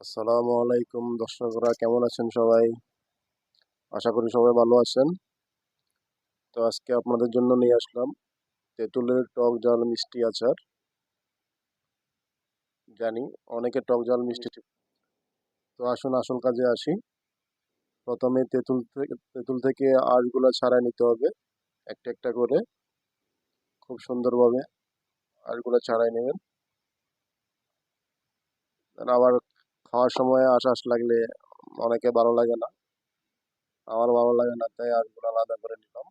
আসসালামু আলাইকুম দর্শকরা, কেমন আছেন সবাই? আশা করি সবাই ভালো আছেন। তো আজকে আপনাদের জন্য নিয়ে আসলাম তেঁতুলের টক জাল মিষ্টি আচার। জানি অনেকে টক জাল মিষ্টি তো আসুন আসল কাজে আসি। প্রথমে তেঁতুল থেকে তেঁতুল থেকে আঁশগুলো ছাড়াই নিতে হবে, একটা একটা করে। খুব সুন্দরভাবে আঁশগুলো ছাড়াই নেবেন। আবার খাওয়ার সময় আশ আশ লাগলে অনেকে ভালো লাগে না। আমার ভালো লাগে না, তাই আঁশগুলো আলাদা করে নিলাম।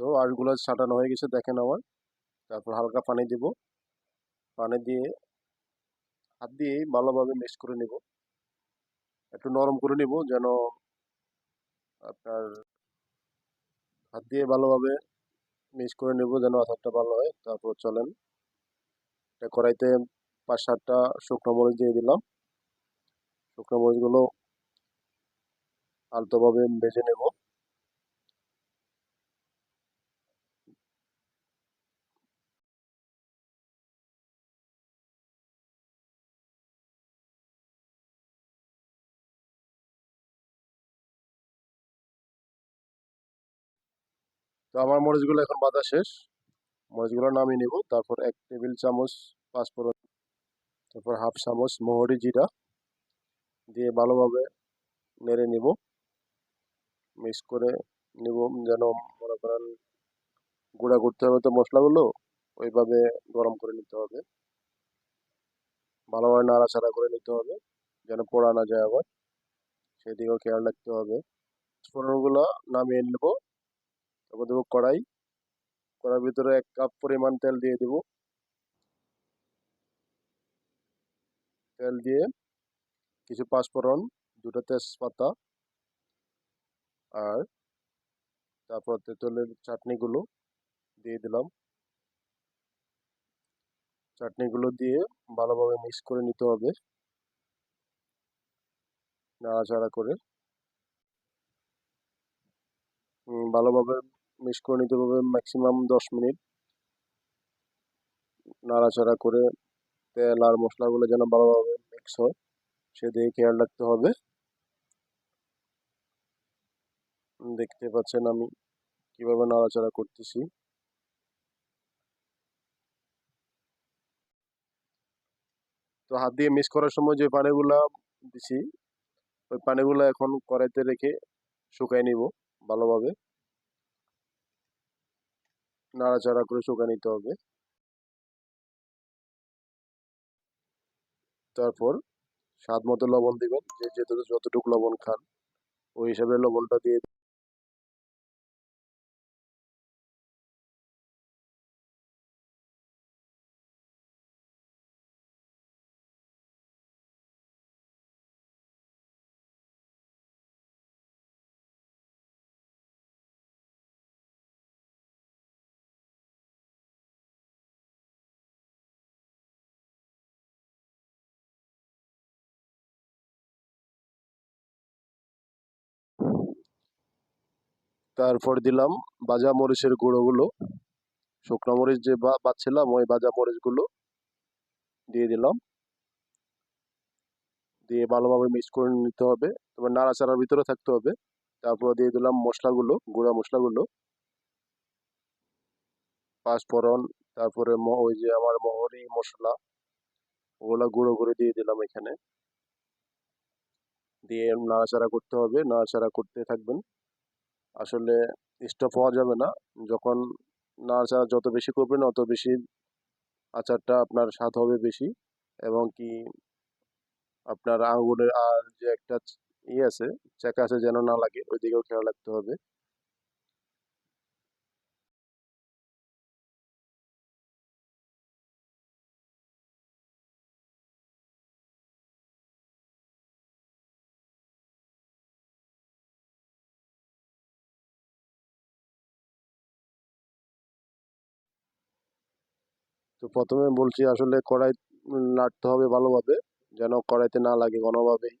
তো আঁশগুলো ছাটানো হয়ে গেছে, দেখেন আমার। তারপর হালকা পানি দিব। পানি দিয়ে হাত দিয়ে ভালোভাবে মিক্স করে নিব। একটু নরম করে নিব যেন আপনার হাত দিয়ে ভালোভাবে মিক্স করে নেব যেন আচারটা ভালো হয়। তারপর চলেন। এটা কড়াইতে পাঁচ সাতটা শুকনো মরিচ দিয়ে দিলাম। শুকনো মরিচগুলো আলতোভাবে ভেজে নেব। আমার মরিচগুলো এখন বাঁধা শেষ। মরিচগুলো নামিয়ে নেব। তারপর এক টেবিল চামচ পাঁচফোড়ন তারপর হাফ চামচ মোহরি জিরা দিয়ে ভালোভাবে নেড়ে নিব। মিক্স করে নিব যেন মনে করেন গুঁড়া করতে হবে তো মশলাগুলো, ওইভাবে গরম করে নিতে হবে। ভালোভাবে নাড়াচাড়া করে নিতে হবে যেন পোড়া না যায় আবার। সেদিকেও খেয়াল রাখতে হবে। ফোড়নগুলো নামিয়ে নেব। তারপর দেবো কড়াই। কড়াইয়ের ভিতরে এক কাপ পরিমাণ তেল দিয়ে দেব। তেল দিয়ে কিছু পাঁচফোড়ন, দুটো তেজপাতা আর তারপর তেঁতুলের চাটনিগুলো দিয়ে দিলাম। চাটনিগুলো দিয়ে ভালোভাবে মিক্স করে নিতে হবে। নাড়াচাড়া করে। ভালোভাবে মিক্স করে নিতে হবে ম্যাক্সিমাম দশ মিনিট। নাড়াচাড়া করে তেল আর মশলাগুলো যেন ভালোভাবে মিক্স হয় সেদিকে খেয়াল রাখতে হবে। দেখতে পাচ্ছেন আমি কীভাবে নাড়াচাড়া করতেছি। তো হাত দিয়ে মিক্স করার সময় যে পানিগুলা দিছি, ওই পানিগুলো এখন কড়াইতে রেখে শুকাই নিব ভালোভাবে। নাড়াচাড়া করে শুকাই নিতে হবে। তারপর স্বাদ মতো লবণ দিবেন। যে যেহেতু যতটুকু লবণ খান, ওই হিসাবে লবণটা দিয়ে তারপর দিলাম বাজা মরিচের গুঁড়োগুলো। শুকনো মরিচ যে বাচ্ছিলাম ওই ভাজা মরিচগুলো দিয়ে দিলাম। দিয়ে ভালোভাবে মিক্স করে নিতে হবে। তবে নাড়াচাড়ার ভিতরে থাকতে হবে। তারপর দিয়ে দিলাম মশলাগুলো, গুঁড়া মশলাগুলো। পাঁচফোড়ন, তারপরে ওই যে আমার মহরি মশলা, ওগুলো গুঁড়ো করে দিয়ে দিলাম এখানে। দিয়ে নাড়াচাড়া করতে হবে। নাড়াচাড়া করতে থাকবেন। আসলে স্টপ হওয়া যাবে না। যখন না নাড়াচাড়া যত বেশি করবেন, অত বেশি আচারটা আপনার স্বাদ হবে বেশি। এবং কি আপনার আঙুলের আর যে একটা ইয়ে আছে চাকা আছে যেন না লাগে, ওইদিকেও খেয়াল রাখতে হবে। তো প্রথমে বলছি আসলে কড়াই নাড়তে হবে ভালোভাবে, যেন কড়াইতে না লাগে কোনোভাবেই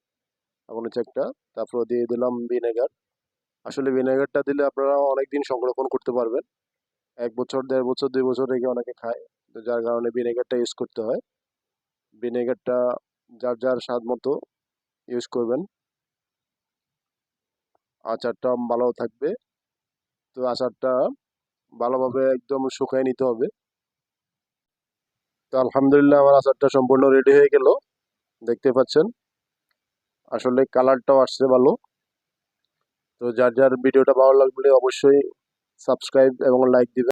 এমন হচ্ছে একটা। তারপরে দিয়ে দিলাম ভিনেগার। আসলে ভিনেগারটা দিলে আপনারা অনেক দিন সংরক্ষণ করতে পারবেন। এক বছর, দেড় বছর, দুই বছর রেখে অনেকে খায়। তো যার কারণে ভিনেগারটা ইউজ করতে হয়। ভিনেগারটা যার যার স্বাদ মতো ইউজ করবেন। আচারটা ভালো থাকবে। তো আচারটা ভালোভাবে একদম শুকায় নিতে হবে। তো আলহামদুলিল্লাহ আমার আচারটা সম্পূর্ণ রেডি হয়ে গেল। দেখতে পাচ্ছেন? আসলে কালারটাও আসছে ভালো। তো যার যার ভিডিওটা ভালো লাগলে অবশ্যই সাবস্ক্রাইব এবং লাইক দিবেন।